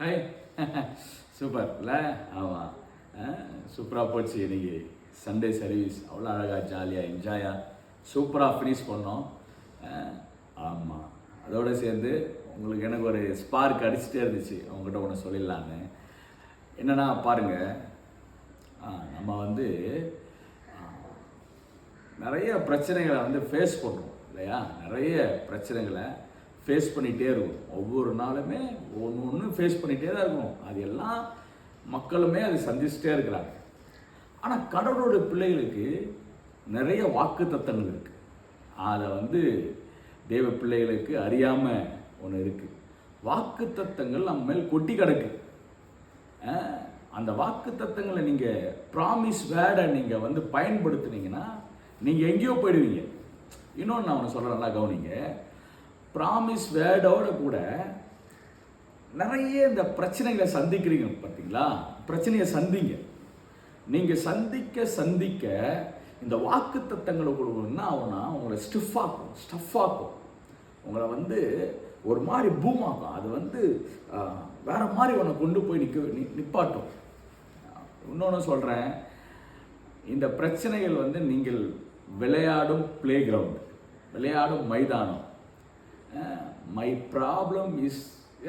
Hi சூப்பர்ல ஆமாம் சூப்பராக போச்சு இன்னைக்கு. சண்டே சர்வீஸ் அவ்வளோ அழகாக ஜாலியாக என்ஜாயாக சூப்பராக ஃபினிஷ் பண்ணோம். ஆமாம் அதோடு சேர்ந்து உங்களுக்கு எனக்கு ஒரு ஸ்பார்க் அடிச்சுட்டே இருந்துச்சு. அவங்ககிட்ட ஒன்று சொல்லிடலான்னு. என்னென்னா பாருங்கள் நம்ம வந்து நிறைய பிரச்சனைகளை வந்து ஃபேஸ் பண்ணுறோம் இல்லையா? நிறைய பிரச்சனைகளை ஃபேஸ் பண்ணிகிட்டே இருக்கும். ஒவ்வொரு நாளுமே ஒன்று ஒன்று ஃபேஸ் பண்ணிகிட்டே தான் இருக்கணும். அது எல்லாம் மக்களுமே அதை சந்திச்சுட்டே இருக்கிறாங்க. ஆனால் கடவுளோட பிள்ளைகளுக்கு நிறைய வாக்கு தத்தங்கள் இருக்குது அதை வந்து தேவ பிள்ளைகளுக்கு அறியாமல் ஒன்று இருக்குது வாக்கு தத்தங்கள் நம்ம மேல் கொட்டி கிடக்கு. அந்த வாக்கு தத்தங்களை நீங்கள் ப்ராமிஸ் வேர்டை நீங்கள் வந்து பயன்படுத்துனீங்கன்னா நீங்கள் எங்கேயோ போயிடுவீங்க. இன்னொன்று நான் ஒன்று சொல்கிறேன் நல்லா கவனிங்க. ப்ராமிஸ் வேர்டோட கூட நிறைய இந்த பிரச்சனைகளை சந்திக்கிறீங்க பார்த்தீங்களா? பிரச்சனையை சந்திங்க. நீங்கள் சந்திக்க சந்திக்க இந்த வாக்கு தத்தங்களை கொடுக்கணும்னா அவனா உங்களை ஸ்டிஃப் ஆக்கும் ஸ்டஃப் ஆக்கும். உங்களை வந்து ஒரு மாதிரி பூமாக்கும். அது வந்து வேற மாதிரி உன்னை கொண்டு போய் நிற்க நி- நிப்பாட்டும். இன்னொன்று சொல்கிறேன் இந்த பிரச்சனைகள் வந்து நீங்கள் விளையாடும் பிளே கிரவுண்ட் விளையாடும் மைதானம். My problem is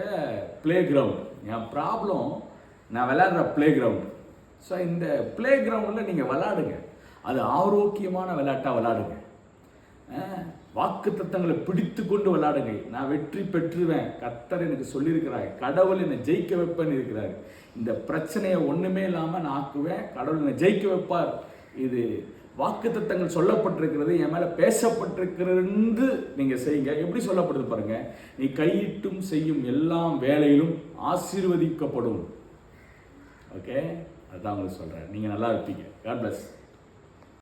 a play ground N problem நான் விளையாடுற பிளே கிரவுண்ட் ஸோ இந்த பிளே கிரவுண்டில் நீங்கள் விளாடுங்க அது ஆரோக்கியமான விளையாட்டாக விளாடுங்க வாக்கு தத்தங்களை பிடித்து கொண்டு விளையாடுங்க. நான் வெற்றி பெற்றுவேன். கத்தர் எனக்கு சொல்லியிருக்கிறார். கடவுள் என்னை ஜெயிக்க வைப்பேன்னு இருக்கிறார். இந்த பிரச்சனையை ஒன்றுமே இல்லாமல் நான் ஆக்குவேன். கடவுள் என்னை ஜெயிக்க வைப்பார். இது வாக்கு தத்தங்கள் சொல்லப்பட்டிருக்கிறது என் மேலே பேசப்பட்டிருக்கிறது நீங்கள் செய்யுங்க. எப்படி சொல்லப்படுது பாருங்க? நீ கையிட்டும் செய்யும் எல்லாம் வேலையிலும் ஆசீர்வதிக்கப்படும். ஓகே அதுதான் உங்களுக்கு சொல்கிறேன் நீங்கள் நல்லா இருப்பீங்க. God plus